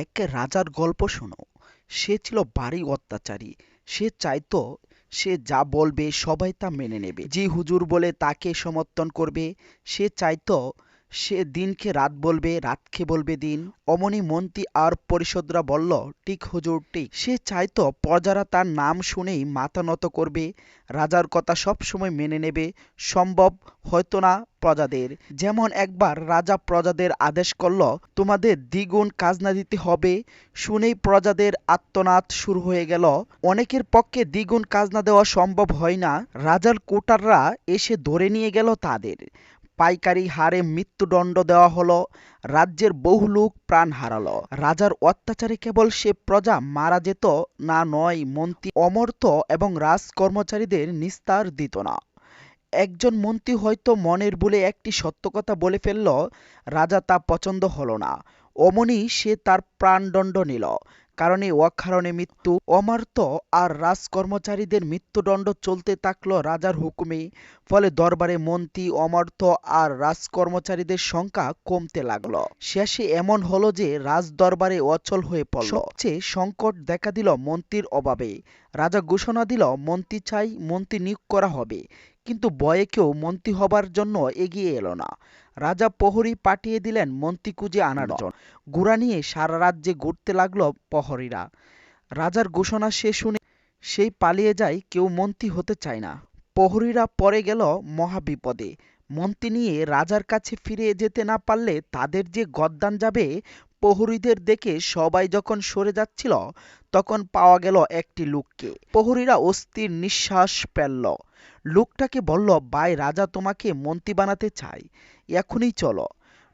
এক রাজার গল্প শোনো। সে ছিল বাড়ি অত্যাচারী। সে চাইতো সে যা বলবে সবাই তা মেনে নেবে। যে হুজুর বলে তাকে সমর্থন করবে, সে চাইতো সে দিনকে রাত বলবে, রাতকে বলবে দিন। অমনি মন্ত্রী আর পরিষদরা বলল টিক হুজুর টিক সে চাইতো প্রজারা তার নাম শুনেই মাথা নত করবে, রাজার কথা সব সময় মেনে নেবে, সম্ভব হয়তো না প্রজাদের। যেমন একবার রাজা প্রজাদের আদেশ করল, তোমাদের দ্বিগুণ খাজনা দিতে হবে, শুনেই প্রজাদের আত্মনাদ শুরু হয়ে গেল। অনেকের পক্ষে দ্বিগুণ খাজনা দেওয়া সম্ভব হয় না, রাজার কোটাররা এসে ধরে নিয়ে গেল তাদের। পাইকারি হারে মৃত্যুদণ্ড দেওয়া হলো। রাজ্যের বহু লোক প্রাণ হারালো। রাজার অত্যাচারে কেবল সে প্রজা মারা যেত না নয়, মন্ত্রী অমর্ত এবং রাজ কর্মচারীদের নিস্তার দিত না। একজন মন্ত্রী হয়তো মনের বলে একটি সত্য কথা বলে ফেলল, রাজা তা পছন্দ হলো না। অমনি সে তার প্রাণদণ্ড নিল। কারণে অকারণে মৃত্যু অমার্ত আর রাজকর্মচারীদের মৃত্যুদণ্ড চলতে থাকল রাজার হুকুমে। ফলে দরবারে মন্ত্রী অমার্ত আর রাজকর্মচারীদের সংখ্যা কমতে লাগল। শেষে এমন হলো যে রাজ দরবারে অচল হয়ে পড়ল। সবচেয়ে সংকট দেখা দিল মন্ত্রীর অভাবে। রাজা ঘোষণা দিল, মন্ত্রী চাই মন্ত্রী নিয়োগ করা হবে। কিন্তু বয়ে কেউ মন্ত্রী হবার জন্য এগিয়ে এলো না। রাজা প্রহরী পাঠিয়ে দিলেন মন্ত্রী খুঁজে আনার জন্য। গুড়া নিয়ে সারা রাজ্যে ঘুরতে লাগল প্রহরীরা। রাজার ঘোষণা সে শুনে সেই পালিয়ে যায়, কেউ মন্ত্রী হতে চায় না। প্রহরীরা পরে গেল মহাবিপদে। মন্ত্রী নিয়ে রাজার কাছে ফিরে যেতে না পারলে তাদের যে গদ্দান যাবে প্রহরীদের দেখে সবাই যখন সরে যাচ্ছিল, তখন পাওয়া গেল একটি লোককে। প্রহরীরা অস্থির নিঃশ্বাস ফেলল। লোকটাকে বলল, ভাই, রাজা তোমাকে মন্ত্রী বানাতে চায়। এখনই চলো।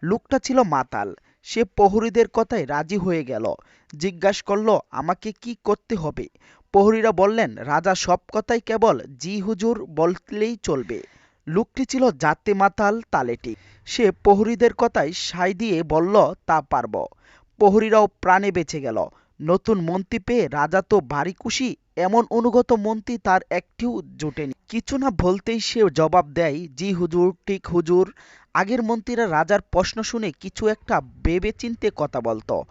লোকটা ছিল মাতাল। সে প্রহরীদের কথায় রাজি হয়ে গেল। জিজ্ঞাসা করল, আমাকে কি করতে হবে? প্রহরীরা বললেন, রাজা সব কথাই কেবল জি হুজুর বললেই চলবে। লোকটি ছিল জাতে মাতাল তালেটি সে প্রহরীদের কথায় সাই দিয়ে বলল, তা পারব। প্রহরীরাও প্রাণে বেঁচে গেল। নতুন মন্ত্রী পেয়ে রাজা তো ভারী খুশি, এমন অনুগত মন্ত্রী তার একটিও জোটেনি। কিছু না বলতেই সে জবাব দেয়, জি হুজুর, ঠিক হুজুর। আগের মন্ত্রীরা রাজার প্রশ্ন শুনে কিছু একটা ভেবে চিনতে কথা বলতো।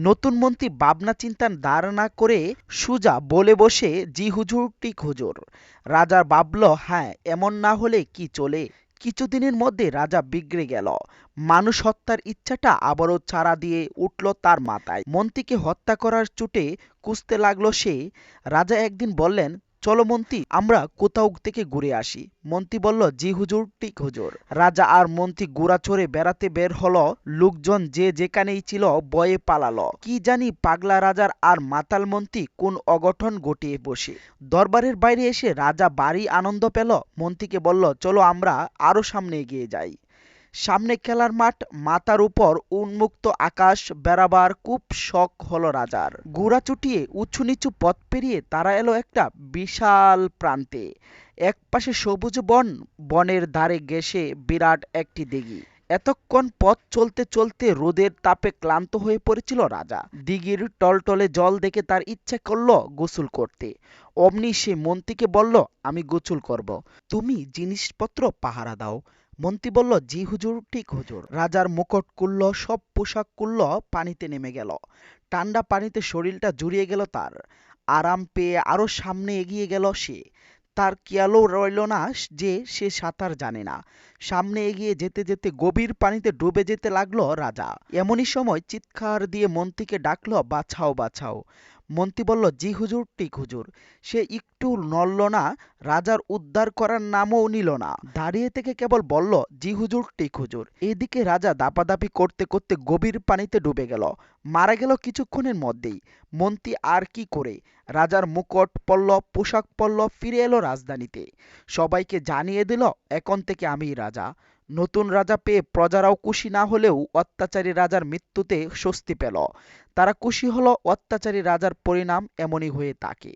নতুন মন্ত্রী ভাবনা দাঁড় না করে সুজা বলে বসে, জি হুজুর, ঠিক হুজুর। রাজার ভাবল হ্যাঁ এমন না হলে কি চলে? কিছুদিনের মধ্যে রাজা বিগড়ে গেল। মানুষ হত্যার ইচ্ছাটা আবারও ছাড়া দিয়ে উঠল তার মাথায়। মন্ত্রীকে হত্যা করার চুটে কুঁচতে লাগল সে। রাজা একদিন বললেন চলো মন্ত্রী আমরা কোথাও থেকে ঘুরে আসি। মন্ত্রী বলল, জি হুজুর, ঠিক হুজুর। রাজা আর মন্ত্রী গোড়া চড়ে বেড়াতে বের হলো। লোকজন যে যেখানেই ছিল বয়ে পালালো। কি জানি পাগলা রাজার আর মাতাল মন্ত্রী কোন অঘটন ঘটিয়ে বসে। দরবারের বাইরে এসে রাজা বাড়ি আনন্দ পেল। মন্ত্রীকে বলল, চলো আমরা আরও সামনে এগিয়ে যাই। সামনে খেলার মাঠ, মাথার উপর উন্মুক্ত আকাশ, বেড়াবার খুব শখ হলো রাজার। গুড়া চুটিয়ে উঁচু নিচু পথ পেরিয়ে তারা এলো একটা বিশাল প্রান্তে। এক পাশে সবুজ বন, বনের ধারে গেসে বিরাট একটি দিঘি। এতক্ষণ পথ চলতে চলতে রোদের তাপে ক্লান্ত হয়ে পড়েছিল রাজা। দিঘির টলটলে জল দেখে তার ইচ্ছে করল গোসল করতে। অমনি সে মন্ত্রীকে বলল, আমি গোসল করব। তুমি জিনিসপত্র পাহারা দাও। মন্ত্রী বলল, জি হুজুর, ঠিক হুজুর। রাজার মুকট, কুল্ল, সব পোশাক কুল্ল পানিতে নেমে গেল। ঠান্ডা পানিতে শরীরটা জুড়িয়ে গেল তার। আরাম পেয়ে আরও সামনে এগিয়ে গেল সে। তার খেয়ালও রইল না যে সে সাঁতার জানে না। সামনে এগিয়ে যেতে যেতে গভীর পানিতে ডুবে যেতে লাগল রাজা। এমনই সময় চিৎকার দিয়ে মন্ত্রীকে ডাকলো, বাছাও বাছাও। মন্ত্রী বলল, জি হুজুর টিক হুজুর। সে একটু নড়ল না, রাজার উদ্ধার করার নামও নিল না। দাঁড়িয়ে থেকে কেবল বলল, জি হুজুর টিক হুজুর। এদিকে রাজা দাপাদাপি করতে করতে গভীর পানিতে ডুবে গেল। মারা গেল কিছুক্ষণের মধ্যেই। মন্ত্রী আর কি করে? রাজার মুকট পড়ল পোশাক পড়ল ফিরে এলো রাজধানীতে। সবাইকে জানিয়ে দিল, এখন থেকে আমি রাজা। নতুন রাজা পেয়ে প্রজারাও খুশি না হলেও অত্যাচারী রাজার মৃত্যুতে স্বস্তি পেল। তারা খুশি হল অত্যাচারী রাজার পরিণাম এমনই হয়ে থাকে।